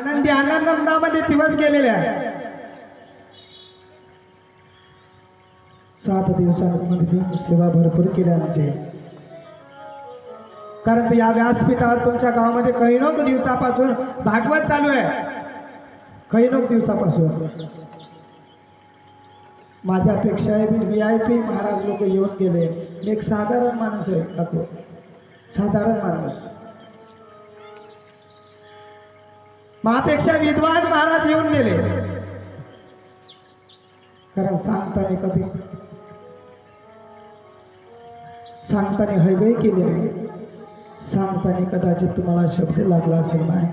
आनंदी आनंदामध्ये दिवस गेलेले आहे. सात दिवसांमध्ये सेवा भरपूर केली आमची. कारण या व्यासपीठावर तुमच्या गावामध्ये कैनोक दिवसापासून भागवत चालू आहे. कैनोक दिवसापासून. माझ्यापेक्षा व्ही आय पी महाराज लोक येऊन गेले. मी एक साधारण माणूस आहे काकू साधारण माणूस. मापेक्षा विद्वान महाराज येऊन गेले. कारण सांगताना कधी सांगताना हयगय केली आहे सांगताना कदाचित तुम्हाला शब्द लागला असेल नाही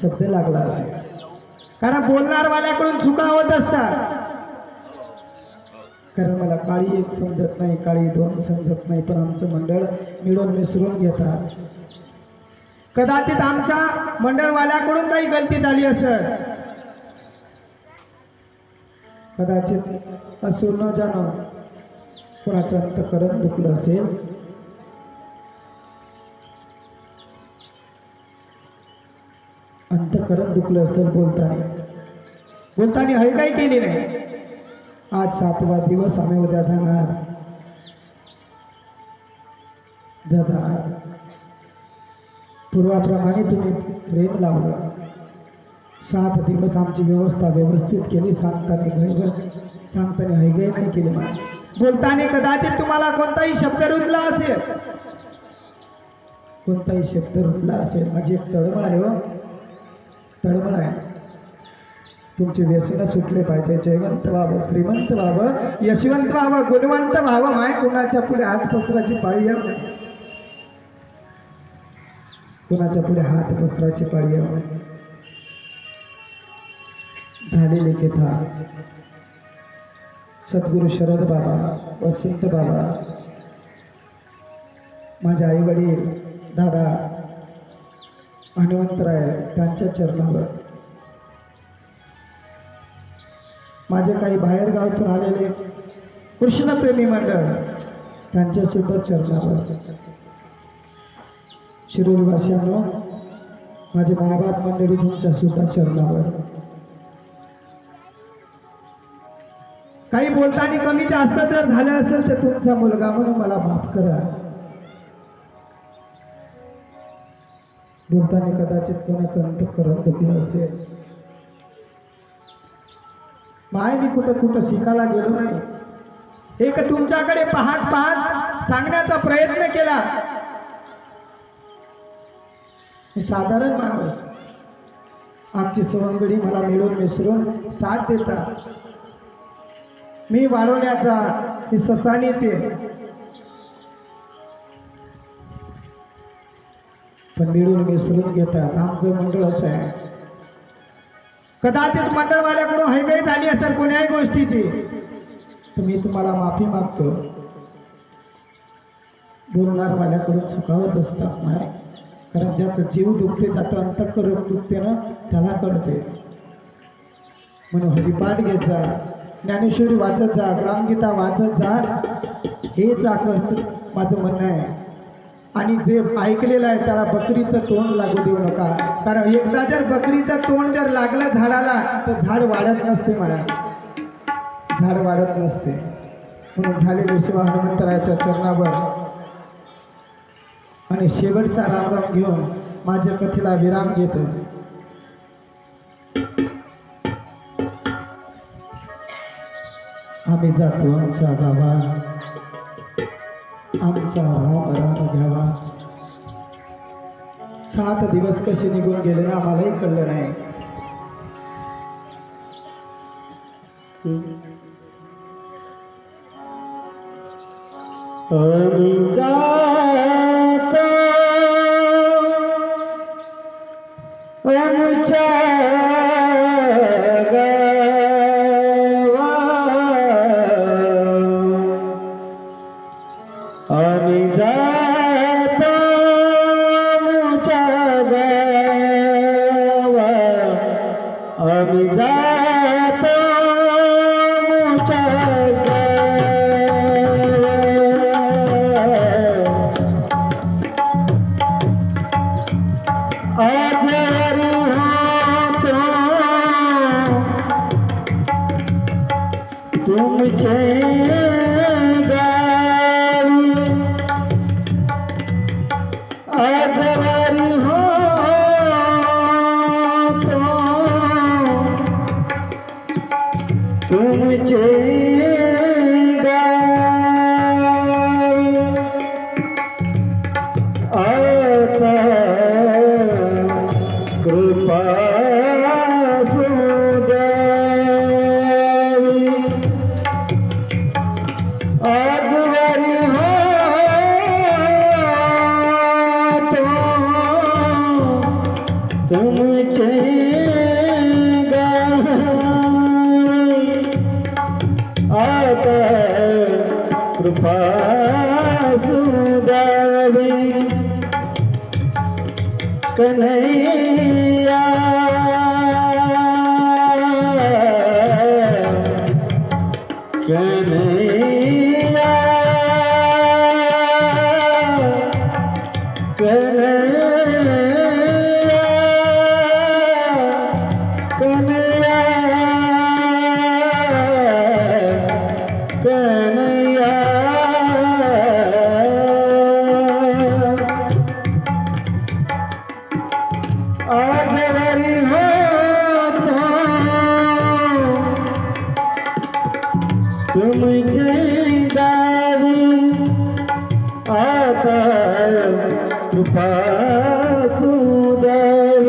शब्द लागला असेल. कारण बोलणारवाल्याकडून चुका होत असतात. कारण मला काळी एक समजत नाही काळी दोन समजत नाही पण आमचं मंडळ मिळून मिसळून घेतात. कदाचित आमच्या मंडळवाल्याकडून काही गलती झाली असेल. कदाचित असून न जाणं कोणाचं अंतकरण दुखलं असेल. अंतकरण दुखलं असेल बोलताना. बोलताना हय काही केली नाही. आज सातवा दिवस आम्ही उद्या जाणार. जाणार. पूर्वाप्रमाणे तुम्ही प्रेम लावलं. सात दिवस आमची व्यवस्था व्यवस्थित केली. सांगताना गणगण सांगताना हैगय नाही केली मला. बोलताना कदाचित तुम्हाला कोणताही शब्द रुजला असेल. कोणताही शब्द रुजला असेल. माझी एक तळमळ आहे हो. तळमळ आहे. तुमचे व्यसन सुटले पाहिजे. जयवंत व्हावं श्रीमंत व्हावं यशवंत व्हावं गुणवंत व्हावं. माय कुणाच्या पुढे हात पसराची पाळी येऊ कुणाच्या पुढे हात पसराची पाळी झालेली कथा सद्गुरू शरद बाबा वसंत बाबा माझे आई वडील दादा हनुमंतराय त्यांच्या चरणावर. माझे काही बाहेरगावातून आलेले कृष्णप्रेमी मंडळ त्यांच्या सुद्धा चरणावर. शिरोलीवासियांनो माझे मायबाप मंडळी तुमच्या सुद्धा चरणावर. काही बोलताना कमी जास्त जर झालं असेल तर तुमचा मुलगा म्हणून मला माफ करा. बोलताना कदाचित कोणाचं अंतकरण दुखलं असेल. माय मी कुठं कुठं शिकायला गेलो नाही. एक तुमच्याकडे पाहत पाहत सांगण्याचा प्रयत्न केला. मी साधारण माणूस. आमची सवंगडी मला मिळून मिसळून साथ देतात मी वाढवण्याचा ही ससानीचे. पण मिळून मिसळून घेतात आमचं मंडळ असं आहे. कदाचित मंडळवाल्याकडून हैगई झाली असेल कोण्याही गोष्टीची तर मी तुम्हाला माफी मागतो. बोलणारवाल्याकडून चुकावत असतात नाही कारण ज्याचं जीव दुखते ज्याचं अंतकरण दुखते ना त्याला कळते. म्हणून हरिपाठ घेत जा. ज्ञानेश्वरी वाचत जा ग्रामगीता वाचत जा. हेच आकर्ष माझं म्हणणं आहे. आणि जे ऐकलेलं आहे त्याला बकरीचं तोंड लागू देऊ नका. कारण एकदा जर बकरीचं तोंड जर लागलं झाडाला तर झाड वाढत नसते मला. झाड वाढत नसते. म्हणून झालेली शिवा हनुमंतरायाच्या चरणावर आणि शेवटचा रामराम घेऊन माझ्या कथेला विराम घेतो. आम्ही जातो आमच्या गावा आमचा राम राम घ्यावा. सात दिवस कसे निघून गेले आम्हालाही कळलं नाही. आम्ही जा आमच्या गावा চেয়ে कृपासुदारी कन्हैया कन्हैया